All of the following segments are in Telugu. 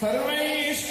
सर्वैश्च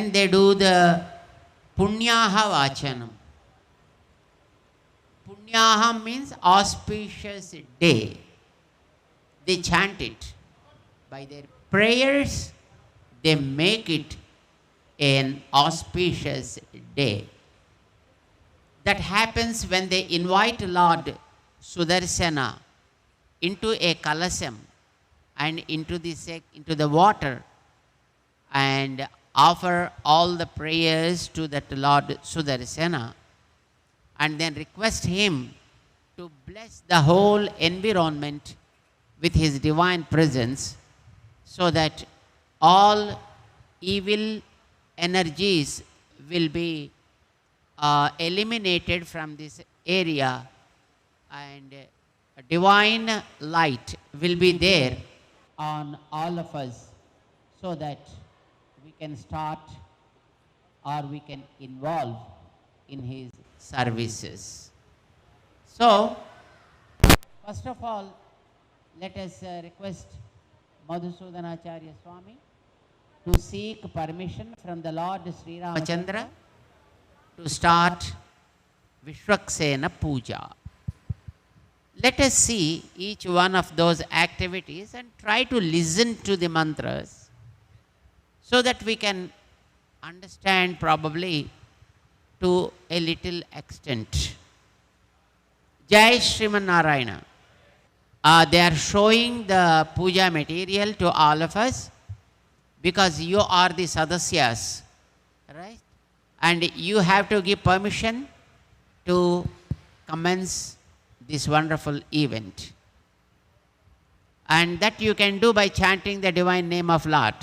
then they do the Punyaha Vachanam. Punyaha means auspicious day. They chant it. By their prayers, they make it an auspicious day. That happens when they invite Lord Sudarsana into a kalasam and into the, into the water and offer all the prayers to that Lord Sudarsana and then request him to bless the whole environment with his divine presence so that all evil energies will be uh, eliminated from this area and divine light will be there on all of us so that can start or we can involve in his services. So, first of all, let us uh, request Madhusudanacharya Swami to seek permission from the Lord Sri Ramachandra to start Vishwaksena Puja. Let us see each one of those activities and try to listen to the mantras so that we can understand probably to a little extent. Jai Sriman Narayana. Uh, they are showing the puja material to all of us because you are the sadasyas, right? And you have to give permission to commence this wonderful event. And that you can do by chanting the divine name of Lord.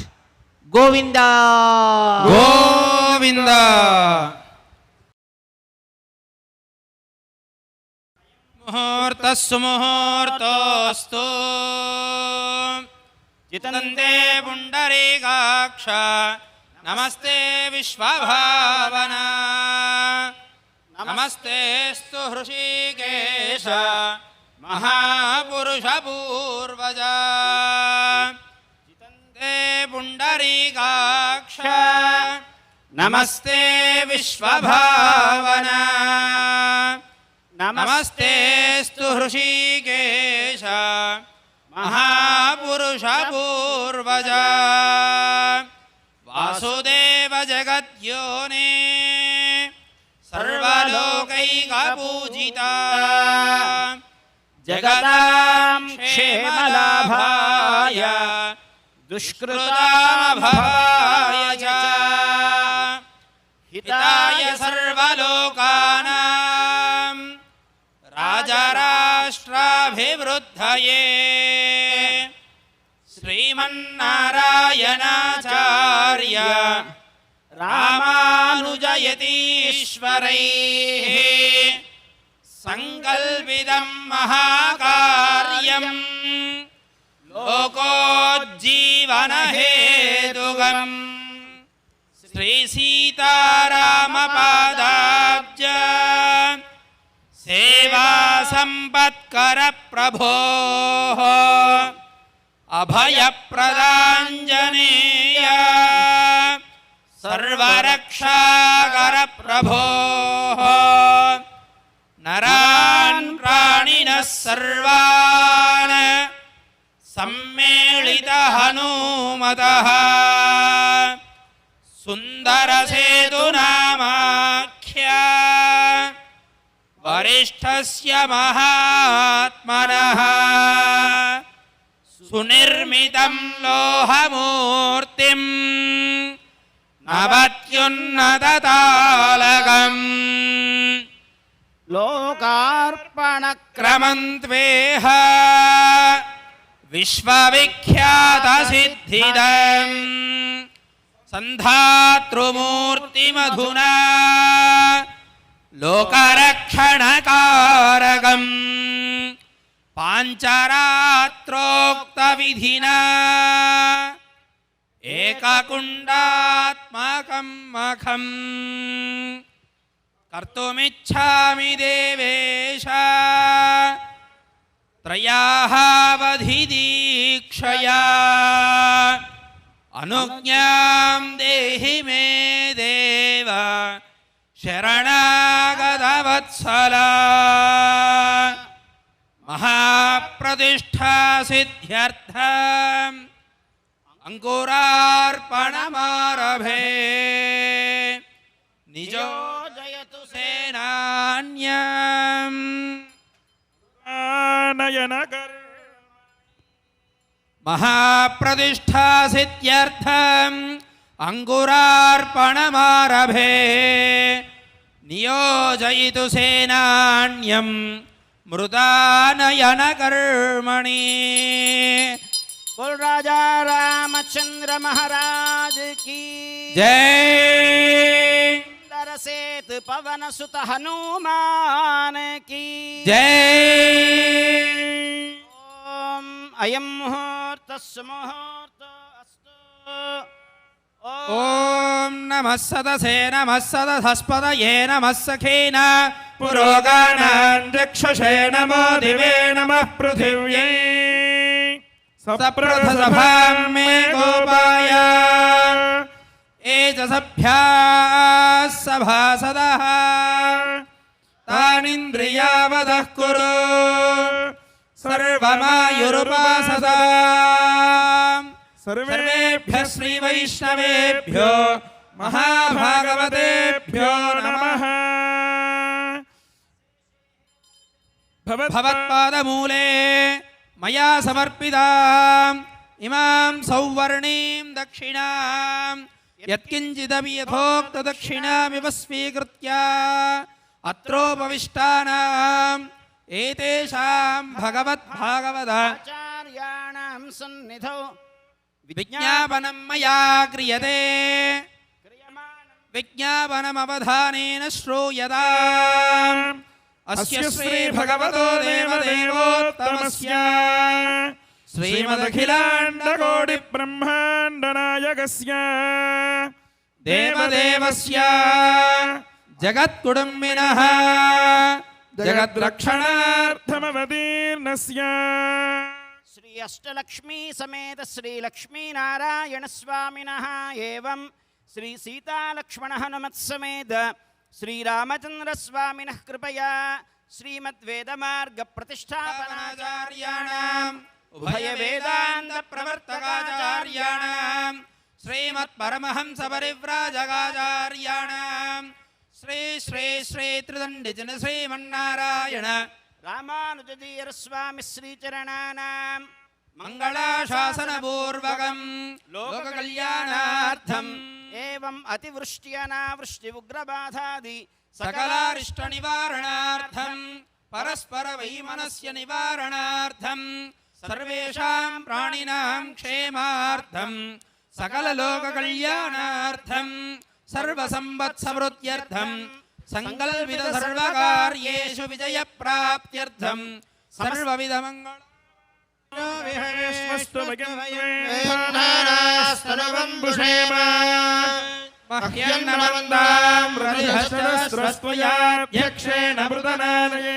Govinda. Govinda. ముహూర్తస్సు ముహూర్తోస్తు. జితందే Pundarikaksha. నమస్తే విశ్వభావన. నమస్తేస్తు హృషికేశ. మహాపురుష పూర్వజా. జితందే పుండరీకాక్ష. నమస్తే విశ్వభావన. నమస్తేస్తు హృషికేశ. మహాపురుష పూర్వజ. వాసుదేవ జగద్యోనే. సర్వలోకైకపూజిత. జగదాం दुष्कृतामभवाय च। हिताय सर्वलोकानां राजराष्ट्राभिवृद्धये श्रीमन्नारायणाचार्य रामानुजयतीश्वरैः। सङ्कल्पितं महाकार्यं लोकोज्जी ज्ञानहेतुकम् श्रीसीतारामपादाब्ज सेवासम्पत्कर प्रभोः अभयप्रदाञ्जनेय। सर्वरक्षाकर प्रभोः नरान् प्राणिनः सर्वान्। సమ్మేళిత హనుమత సుందర సేతునామాఖ్య వరిష్ఠస్య మహాత్మన సునిర్మితం లోహమూర్తి నవత్యున్నతాళకం లోకార్పణక్రమంత్వేహ विश्वविख्यातसिद्धिदम् सन्धातृमूर्तिमधुना लोकरक्षणकारकम् पाञ्चरात्रोक्तविधिना एककुण्डात्मकं मखम् कर्तुमिच्छामि देवेश त्रयाहावधिदीक्षया अनुज्ञां देहि मे देव शरणागतवत्सला महाप्रतिष्ठासिद्ध्यर्थम् अङ्कुरार्पणमारभे निजो जयतु सेनान्यम् नयनकर महाप्रतिष्ठासिद्ध्यर्थम् अङ्कुरार्पणमारभे। नियोजयितु सेनान्यम् मृदानयनकर्मणि। बोल राजा रामचंद्र महाराज की। जय। సేత్ పవన సుత హనుమాన్ కీ జై! ఓం అయం ముహూర్త సుముహూర్త ఓం నమ సదసే నమ సదసస్పద ఏ నమ సఖీన పురోగాణాక్షుషే నమో దివే నమ పృథివ్యై. సప్రథ సభాం మే గోపాయ. गोपाय एजसभ्याः सभासदः तानिन्द्रियावदः कुरु सर्वमायुरुपासदा सर्वेभ्यः श्रीवैष्णवेभ्यो महाभागवतेभ्यो नमः भवत्पादमूले मया समर्पिताम् इमां सौवर्णीं दक्षिणाम् यत्किञ्चिदपि यथोक्तदक्षिणामिव स्वीकृत्य अत्रोपविष्टानाम् एतेषां भगवद्भागवत आचार्याणां सन्निधौ। विज्ञापनं मया क्रियते। विज्ञापनमवधानेन श्रूयताम् अस्य श्रीभगवतो देवदेवोत्तमस्य। श्रीमदखिलाण्डकोटिब्रह्माण्डनायकस्य देवदेवस्य जगत्कुटुम्बिनः जगद्रक्षणार्थमवतीर्णस्य श्री अष्टलक्ष्मी समेत श्री लक्ष्मी नारायण स्वामिनः एवं श्री सीतालक्ष्मण हनुमत् समेत श्री रामचंद्र स्वामिनः कृपया श्रीमद्वेदमार्ग प्रतिष्ठापनाचार्याणाम् उभयवेदान्तप्रवर्तकाचार्याणाम् श्रीमत्परमहंसपरिव्राजकाचार्याणाम् श्री श्री श्री त्रिदण्डिजन श्रीमन्नारायण रामानुजदीयर स्वामी श्रीचरणानाम् मङ्गलाशासनपूर्वकम् लोककल्याणार्थम् एवम् अतिवृष्टि अनावृष्टि उग्रबाधादि सकलारिष्टनिवारणार्थम् परस्परवैमनस्य निवारणार्थम् सर्वेषां प्राणिनां क्षेमार्थम् सकललोककल्याणार्थम् सर्वसम्पत्समृद्ध्यर्थम् सङ्कल्पितसर्वकार्येषु विजयप्राप्त्यर्थम् सर्वविधमङ्गल विहरेष्वस्तु वेदास्तनुवम्बुषेम मह्यन्नमन्दां रविहस्तस्रस्त्वयाध्यक्षेण मृतनालये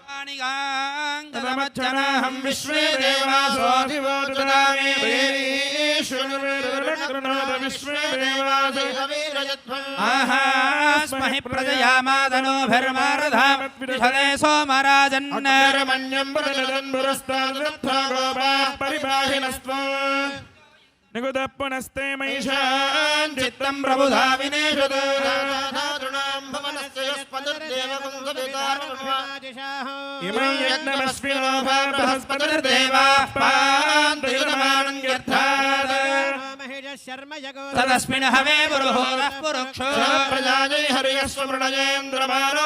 प्रमच्चना हम विश्वे देवासो दिवो दुरामे विश्वे देवासो आहा स्महि प्रजयामादनो भर्मारधा विठले सोमराजन्न रमण्यं प्रददन् पुरस्ताद्रथा गोपा परिपाहिनस्त्वम् निगुदः पुनस्ते मयिषान् యజ్ఞమస్మినో బృహస్పతిర్దేవాః పాంతయుతమానంద్యర్థాత్ శర్మ జగో తదస్మిన్ హవే పురుహోరః పురుక్షో ప్రజాజై హరియస్వమృణయేంద్రమానో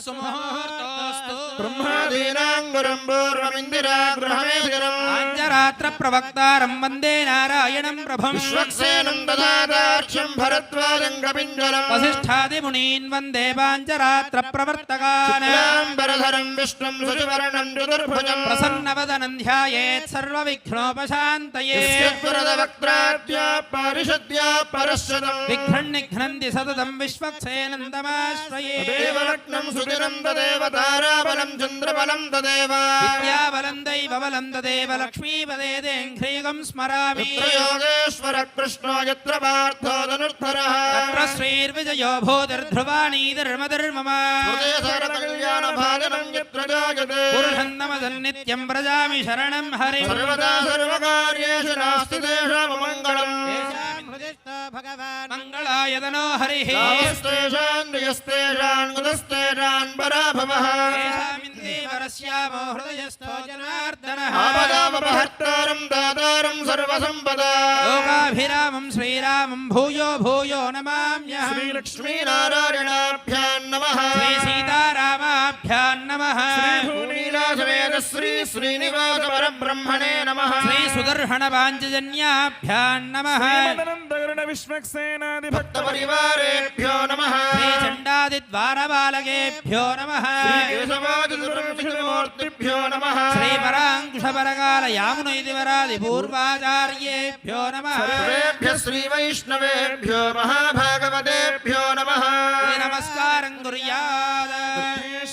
సమోర్జం ధేనుర్వాగస్మానపదుష్టుదైతో బ్రహ్మాదీనాం గురం పూర్వమిందిరా గృహమేధిరం అంజరాత్ర ప్రవక్తారం వందే నారాయణం ప్రభం విశ్వక్సేనం దదాదాక్ష్యం భరద్వాజం కపింజలం వసిష్ఠాదిమునీన్ వందే పాంచరాత్ర ప్రవర్తకాన్ విష్ణుం చతుర్భుజం ప్రసన్నవదనం ధ్యాయేత్ సర్వవిఘ్నోపశాంతయే వక్త్రాద్యా పారిషద్యా పరశ్వతం విఘ్నన్నిఘ్నంది సతతం విశ్వక్సేనందమాశ్రయే దేవరత్నం సుదిరం తదేవ తారాబలం చంద్రబలం తదేవ విద్యాబలం దైవబలం తదేవ లక్ష్మీపదేదేఘ్రీగం స్మరామి యోగేశ్వర కృష్ణో యత్ర పార్థో ధనుర్ధరః తత్ర శ్రీర్విజయో భూతిర్ధ్రువాణీధర్మధర్మమా కళ్యాణ భాజనం యత్ర జాయతే పురుషన్నమదన్నిత్యం వ్రజామి శరణం హరి సర్వదా సర్వకార్యేషు నాస్తి తేషామమంగళం భగవాన్ మంగళాయదనో హరి నాస్తేషాన్ యస్తేషాన్ కుతస్తేషాన్ పరాభవః వరస్యామో హృదయస్థో జనార్దన ఆపదాపహర్తారం దాతారం సర్వసంపదా లోకాభిరామం శ్రీరామం భూయో భూయో నమామ్యహం శ్రీలక్ష్మీనారాయణాభ్యాం నమః శ్రీ సీతారామాభ్యాం నమః శ్రీభూనీలాసమేత శ్రీ శ్రీనివాస పరబ్రహ్మణే నమః శ్రీ సుదర్శన పాంచజన్యాభ్యాం నమః శ్రీమదనందగరుణ విశ్వక్సేనాది భక్త పరివారేభ్యో నమః శ్రీ చండాదిద్వారబాలకేభ్యో నమః శ్రీకేశవాదిమూర్తిభ్యో నమః శ్రీ పరాంకుశపరకాల యామునైదివరాది పూర్వాచార్యేభ్యో నమః సర్వేభ్య శ్రీ వైష్ణవేభ్యో మహాభాగవతేభ్యో నమః శ్రీ నమస్కారం కుర్యాద్ దర్భాన్ ధారయమానః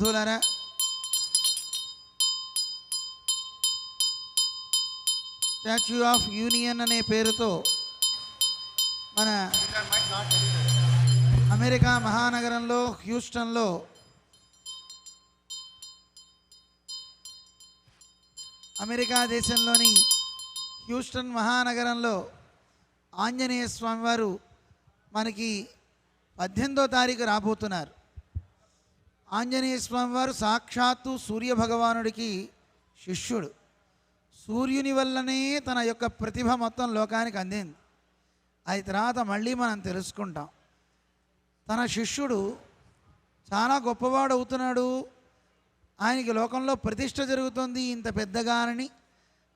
బంధువులరా స్టాచ్యూ ఆఫ్ యూనియన్ అనే పేరుతో మన అమెరికా మహానగరంలో హ్యూస్టన్లో అమెరికా దేశంలోని హ్యూస్టన్ మహానగరంలో ఆంజనేయ స్వామివారు మనకి పద్దెనిమిదో తారీఖు రాబోతున్నారు. ఆంజనేయ స్వామివారు సాక్షాత్తు సూర్య భగవానుడికి శిష్యుడు. సూర్యుని వల్లనే తన యొక్క ప్రతిభ మొత్తం లోకానికి అందింది. అది తర్వాత మళ్ళీ మనం తెలుసుకుంటాం. తన శిష్యుడు చాలా గొప్పవాడు అవుతున్నాడు. ఆయనకి లోకంలో ప్రతిష్ట జరుగుతుంది. ఇంత పెద్దగానని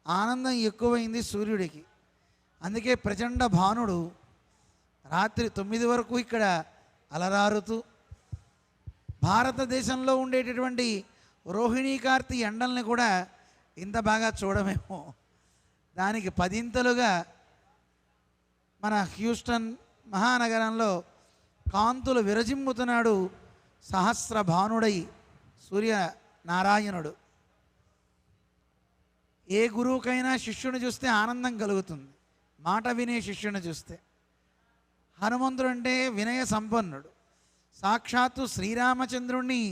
ఆనందం ఎక్కువైంది సూర్యుడికి. అందుకే ప్రచండ భానుడు రాత్రి తొమ్మిది వరకు ఇక్కడ అలరారుతూ భారతదేశంలో ఉండేటటువంటి రోహిణీ కార్తీ ఎండల్ని కూడా ఇంత బాగా చూడమేమో. దానికి పదింతలుగా మన హ్యూస్టన్ మహానగరంలో కాంతులు విరజిమ్ముతున్నాడు సహస్ర భానుడై సూర్య నారాయణుడు ఏ గురువుకైనా శిష్యుని చూస్తే ఆనందం కలుగుతుంది. మాట వినే శిష్యుని చూస్తే. హనుమంతుడు అంటే వినయ సంపన్నుడు. సాక్షాత్తు శ్రీరామచంద్రుణ్ణి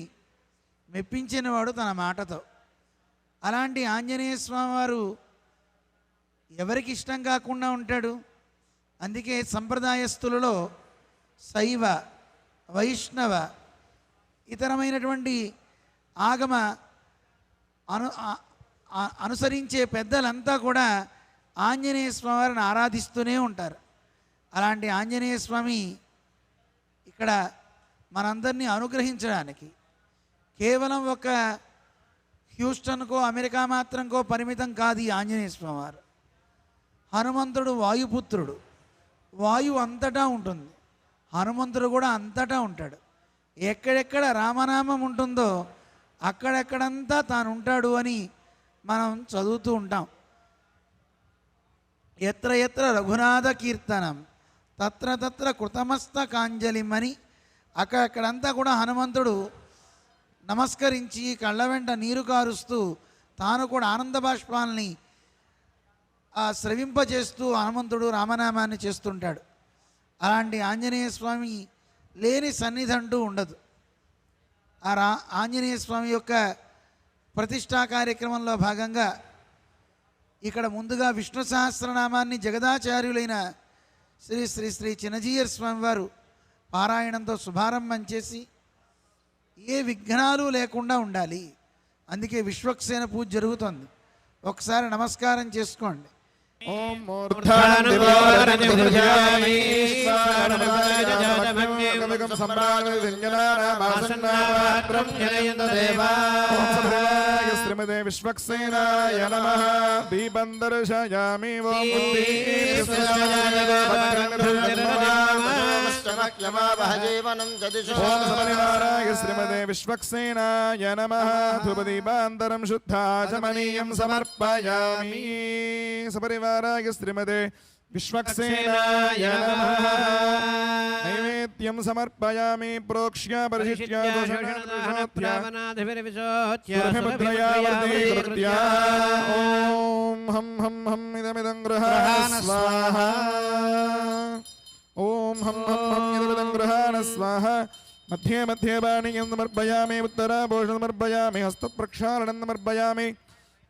మెప్పించినవాడు తన మాటతో. అలాంటి ఆంజనేయ స్వామి వారు ఎవరికి ఇష్టం కాకుండా ఉంటాడు? అందుకే సంప్రదాయస్తులలో శైవ వైష్ణవ ఇతరమైనటువంటి ఆగమ అను అనుసరించే పెద్దలంతా కూడా ఆంజనేయ స్వామి వారిని ఆరాధిస్తూనే ఉంటారు. అలాంటి ఆంజనేయ స్వామి ఇక్కడ మనందరినీ అనుగ్రహించడానికి కేవలం ఒక హ్యూస్టన్కో అమెరికా మాత్రంకో పరిమితం కాదు ఈ ఆంజనేయ స్వామి వారు హనుమంతుడు వాయుపుత్రుడు. వాయువు అంతటా ఉంటుంది. హనుమంతుడు కూడా అంతటా ఉంటాడు. ఎక్కడెక్కడ రామనామం ఉంటుందో అక్కడెక్కడంతా తాను ఉంటాడు అని మనం చదువుతూ ఉంటాం. ఎత్ర ఎత్ర రఘునాథ కీర్తనం తత్ర తత్ర కృతమస్తకాంజలిం అని అక్కడక్కడంతా కూడా హనుమంతుడు నమస్కరించి కళ్ళ వెంట నీరు కారుస్తూ తాను కూడా ఆనంద బాష్పాలని ఆ స్రవింపజేస్తూ హనుమంతుడు రామనామాన్ని చేస్తుంటాడు. అలాంటి ఆంజనేయ స్వామి లేని సన్నిధి అంటూ ఉండదు. ఆ రా ఆంజనేయ స్వామి యొక్క ప్రతిష్టా కార్యక్రమంలో భాగంగా ఇక్కడ ముందుగా విష్ణు సహస్రనామాన్ని జగదాచార్యులైన శ్రీ శ్రీ శ్రీ చినజీయర్ స్వామివారు పారాయణంతో శుభారంభం చేసి ఏ విఘ్నాలు లేకుండా ఉండాలి. అందుకే విశ్వక్సేన పూజ జరుగుతోంది. ఒకసారి నమస్కారం చేసుకోండి. ఓం శ్రీమదే విశ్వక్సేనాయ నమ దీపం దర్శయామి ఓం జీవనం చదిశో ఓం సమనివారాయ శ్రీమదే విశ్వక్సేనాయ నమ. ధూపదీపాంతరం नमस्काराय श्रीमते विश्वक्सेनाय नमः नैवेद्यं समर्पयामि प्रोक्ष्य समर्पयामि उत्तराभूषणमर्पयामि हस्तप्रक्षालनं समर्पयामि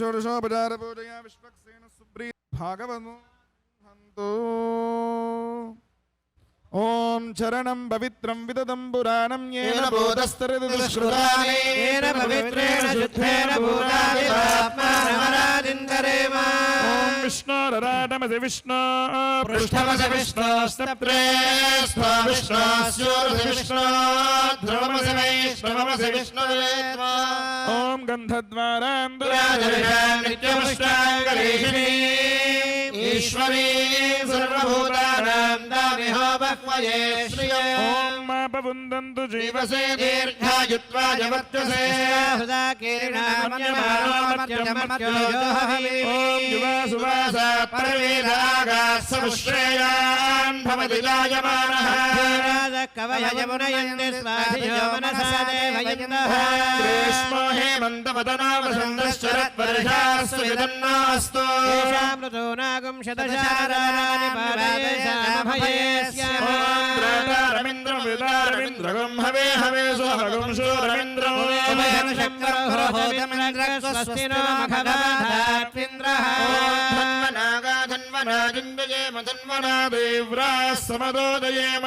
ഷോഡശോപചാരപൂജയാ വിഷ്വക്സേന സുബ്രീ ഭാഗവന്നു ഹന്തോ. ఓం చరణం పవిత్రం విదదం పురాణం ఏన బోధస్తరది దుష్కృతాని. ఏన పవిత్రేణ శుద్ధేన భూతాని ఆత్మానమరాదిందరేమ ఓం విష్ణోరరాటమసి విష్ణో పృష్ఠమసి విష్ణోస్తప్రే విష్ణాస్యోరసి విష్ణా ధ్రువమసి వైష్ణవమసి విష్ణువే త్వా ఓం గంధద్వారాంధురా పురాజవిషాం నిత్యముష్టాంగరీషిణీ ఈశ్వరీ సర్వభూతానాం దామిహో బహ్వయే శ్రియో ఓం మాపవుందంతు జీవసే దీర్ఘాయుత్వాయ వర్తసే సదా ఓం యువా సువాసా పరవేదాగాత్ సముశ్రేయాన్ భవతి జాయమానః కవయ యమునయంతి స్వాధియో మనసా దేవయందః విదన్నాస్తు శతశారాణి రవీంద్రం విదారవీంద్రగం रविन्द्रगुं हवे हवे सुहगुं सुरविन्द्रं वयं शक्रहोदमिन्द्रस्वस्तिनोमखगवधात्विन्द्रः धन्वनाजिन्दयेम धन्वना देव्राः समदोदयेम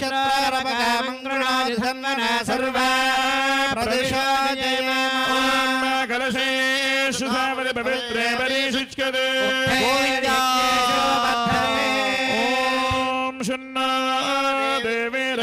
शत्रपगामङ्गृणादि धन्वना सर्वा प्रदिशायेम कलशेषु धावति पवित्रे परिशुच्यते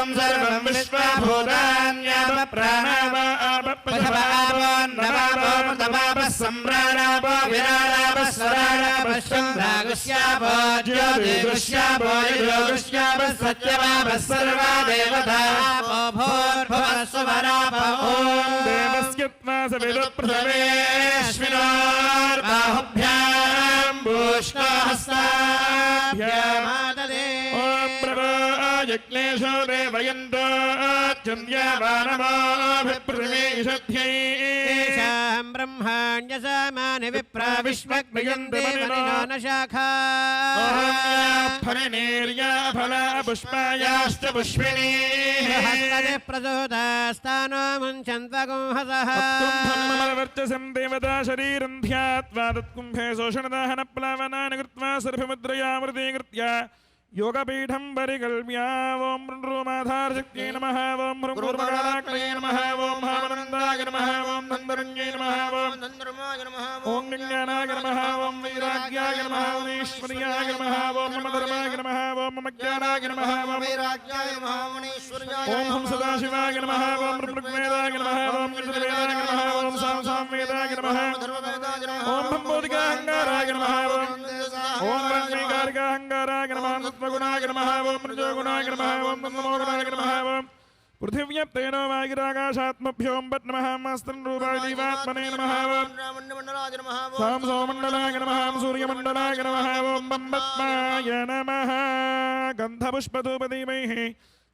इदगं सर्वं विश्वाभूतान्यापप्राणापापः सम्राणापो विराणापः स्वराणापः चन्द्रागुष्यापो ज्योतिगुष्यापो यजोगुष्यापः सत्यवापः सर्वा देवता भूर्भुवस्वरापो ॐ देवस्य त्वा सविदुप्रथमेऽश्विनोर्बाहुभ्यां भूष्णहस्ताभ्याम् माददे ॐ प्रवायज्ञेशो देवयन्तात्यन्द्यावानमाभिप्रमेषध्यै तेषां ब्रह्माण्यसामानि विप्रा विश्वग्नियन्ते मनिनो न शाखा फलनेर्या फला पुष्पायाश्च पुष्पिणीः बृहस्पतिः प्रचोदास्तानो मुञ्चन्त्वगुंहसः वर्चसं देवता शरीरं ध्यात्वा तत्कुम्भे शोषणदाहनप्लावनानि कृत्वा सर्वमुद्रयामृतीकृत्य യോഗപീഠം പരികൽമ്യ ഓം ൃമാധാരശക്തി നമ ഓം ഋമാക്ലേ നമ ഓം ഹാമനന്ദായ നമ ഓം നന്ദരഞ്ജേ നമ ഓം നന്ദർമായ നമ ഓം ഗംഗാനായ നമ ഓം വൈരാഗ്യായ നമ ഓം ഈശ്വര്യായ നമ ഓം മമധർമായ നമ ഓം മമജ്ഞാനായ നമ ഓം വൈരാഗ്യായ നമ ഓം ഈശ്വര്യായ ഓം ഹം സദാശിവായ നമ ഓം ഋഗ്വേദായ നമ ഓം കൃതവേദായ നമ ഓം സാം സാം വേദായ നമ ഓം ഭംബോധികാഹങ്കാരായ നമ ഓം ఓం రణ్వీకారికాహంకారాయ నమ సత్వగుణాయ నమ ఓం ప్రజోగుణాయ నమ ఓం బ్రహ్మోగుణాయ నమ ఓం పృథివ్యప్తేనో వాయురాకాశాత్మభ్యోంబట్ నమ మాస్తం రూపాయీవాత్మనే నమ సాం సోమండలాయ నమ సూర్యమండలాయ నమ ఓం బంబత్మాయ నమ గంధపుష్పధూపదీమై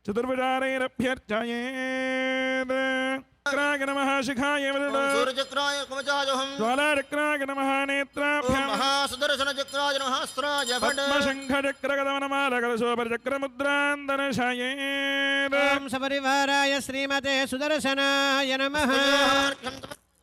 చతుర్విచారైరభ్యర్చయేత్ చక్రాగ నమ శిఖాయ సూర్యచక్రాయ కుమచాజహం జ్వాలాచక్రాగ నమ నేత్రాభ్యాం మహాసుదర్శన చక్రాయ నమ హస్త్రాయ పద్మశంఖ చక్ర గదమ నమ సపరివారాయ శ్రీమతే సుదర్శనాయ నమః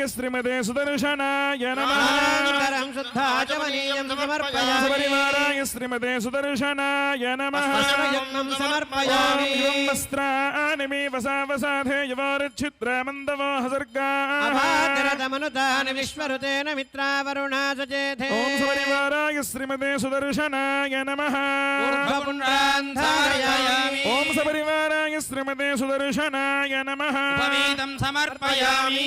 శ్రీమాత్రాయ శ్రీమతే సుదర్శనాయ నమః శుద్ధాచమనీయం సమర్పయామి పరివారాయ శ్రీమతే సుదర్శనాయ నమః యజ్ఞం సమర్పయామి వస్త్రాని మే వసావసాధే యవారచిత్రమందవో హసర్గా అభాగరతమనుతాన విశ్వరుతేన మిత్రావరుణా సుచేధే ఓం సపరివారాయ శ్రీమతే సుదర్శనాయ నమః ఊర్ధ్వపుండ్రాంధారయామి ఓం సపరివారాయ శ్రీమతే సుదర్శనాయ నమః సమర్పయామి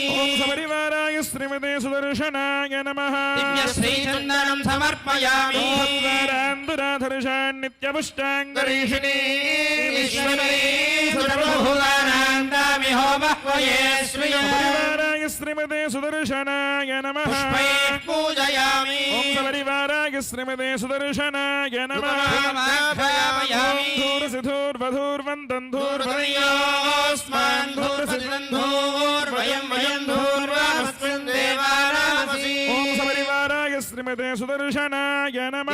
శ్రీమన్నారాయ శ్రీమతే సుదర్శనాయ నమ. శ్రీచందనం సమర్పయామి. నిత్యపుష్టాంగరీషిణి పరివారాయ శ్రీమతే సుదర్శనాయ నమ. పూజయామి పరివారాయ శ్రీమతే సుదర్శనాయ నమ. ధూర్సిధూర్వధూర్వందన్ ధూర్వయోస్మాన్ ధూర్సిధూర్వయం వయం ధూర్వా ఓం సపరివారాయ శ్రీమతే సుదర్శనాయ నమ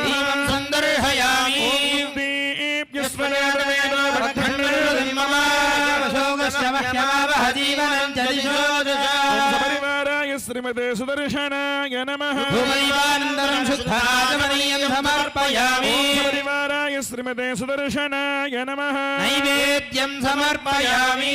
సందర్శయామి పరివారాయ శ్రీమతే సుదర్శనాయ నమ సమర్పయామి పరివారాయ శ్రీమతే సుదర్శనాయ నమ నైవేద్యం సమర్పయామి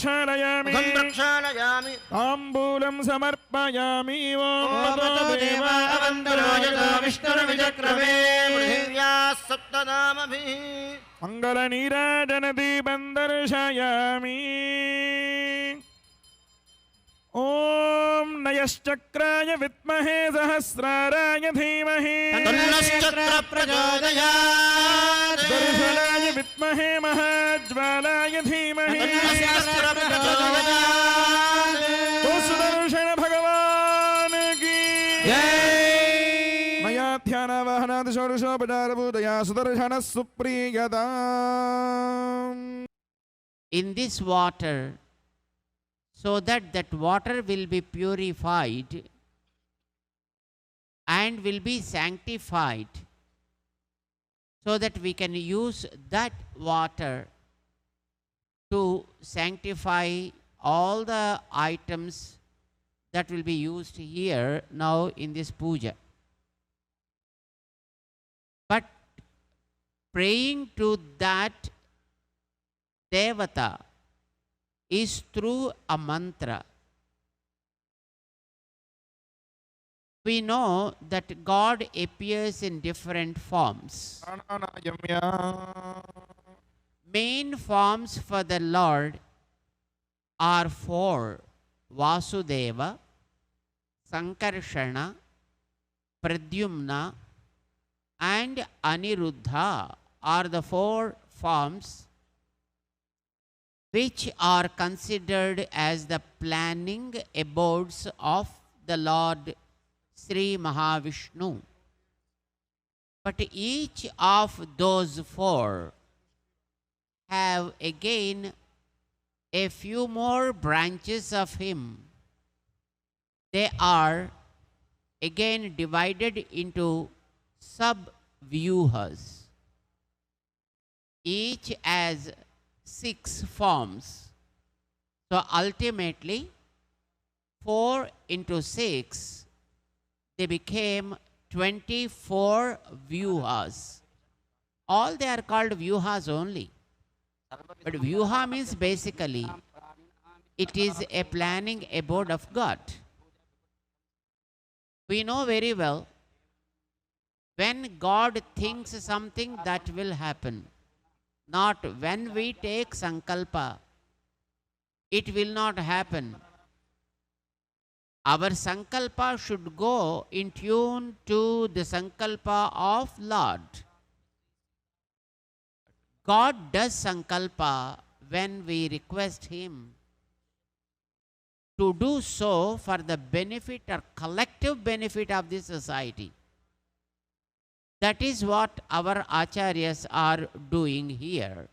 प्रक्षालयामि पादौ प्रक्षालयामि मुखं प्रक्षालयामि ताम्बूलं समर्पयामि ॐ ओमतो नमो देवा अवन्तरो यतो विष्णुर्विचक्रमे पृथिव्याः सप्तनामभिः मङ्गलनीराजनदीपं दर्शयामि ఓం నయశ్చక్రాయ విద్మహే సహస్రారాయ ధీమహి ప్రచోదయాయ విద్మహే మహాజ్వాలాయ ధీమహి సుదర్శన భగవాన్ మయా ధ్యానావాహనాది షోడశోపచారభూతయా Sudarshana సుప్రియత in this water so that that water will be purified and will be sanctified so that we can use that water to sanctify all the items that will be used here now in this puja. But praying to that devata is through a mantra. We know that God appears in different forms. Main forms for the Lord are four Vasudeva, Sankarshana, Pradyumna, and Aniruddha are the four forms which are considered as the planning abodes of the Lord Sri Mahavishnu. But each of those four have again a few more branches of him. They are again divided into sub vyuhas. Each as six forms. So ultimately, 4 into 6, they became 24 vyuhas. All they are called vyuhas only. But vyuha means basically, it is a planning abode of God. We know very well when God thinks something that will happen not when we take sankalpa, it will not happen. Our sankalpa should go in tune to the sankalpa of Lord. God does sankalpa when we request Him to do so for the benefit or collective benefit of the society. That is what our acharyas are doing here.